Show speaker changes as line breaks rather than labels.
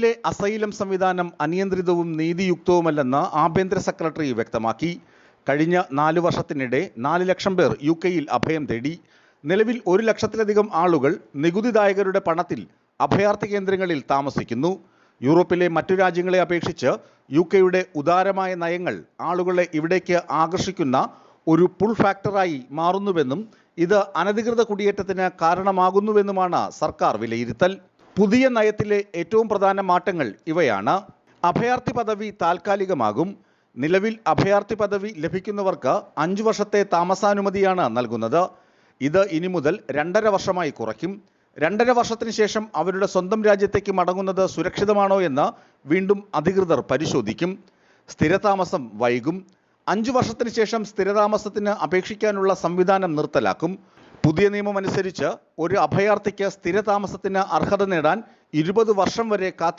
യൂറോപ്പിലെ അസൈലം സംവിധാനം അനിയന്ത്രിതവും നീതിയുക്തവുമല്ലെന്ന് ആഭ്യന്തര സെക്രട്ടറി വ്യക്തമാക്കി. കഴിഞ്ഞ നാല് വർഷത്തിനിടെ നാല് ലക്ഷം പേർ യു കെയിൽ അഭയം തേടി. നിലവിൽ ഒരു ലക്ഷത്തിലധികം ആളുകൾ നികുതിദായകരുടെ പണത്തിൽ അഭയാർത്ഥി കേന്ദ്രങ്ങളിൽ താമസിക്കുന്നു. യൂറോപ്പിലെ മറ്റു രാജ്യങ്ങളെ അപേക്ഷിച്ച് യു കെയുടെ ഉദാരമായ നയങ്ങൾ ആളുകളെ ഇവിടേക്ക് ആകർഷിക്കുന്ന ഒരു പുൾ ഫാക്ടറായി മാറുന്നുവെന്നും ഇത് അനധികൃത കുടിയേറ്റത്തിന് കാരണമാകുന്നുവെന്നുമാണ് സർക്കാർ വിലയിരുത്തൽ. പുതിയ നയത്തിലെ ഏറ്റവും പ്രധാന മാറ്റങ്ങൾ ഇവയാണ്. അഭയാർത്ഥി പദവി താൽക്കാലികമാകും. നിലവിൽ അഭയാർത്ഥി പദവി ലഭിക്കുന്നവർക്ക് അഞ്ചു വർഷത്തെ താമസാനുമതിയാണ് നൽകുന്നത്. ഇത് ഇനി മുതൽ രണ്ടര വർഷമായി കുറയ്ക്കും. രണ്ടര വർഷത്തിന് ശേഷം അവരുടെ സ്വന്തം രാജ്യത്തേക്ക് മടങ്ങുന്നത് സുരക്ഷിതമാണോ എന്ന് വീണ്ടും അധികൃതർ പരിശോധിക്കും. സ്ഥിരതാമസം വൈകും. അഞ്ചു വർഷത്തിന് ശേഷം സ്ഥിരതാമസത്തിന് അപേക്ഷിക്കാനുള്ള സംവിധാനം നിർത്തലാക്കും. പുതിയ നിയമം അനുസരിച്ച് ഒരു അഭയാർത്ഥിക്ക് സ്ഥിരതാമസത്തിന് അർഹത നേടാൻ ഇരുപത് വർഷം വരെ കാത്തിരി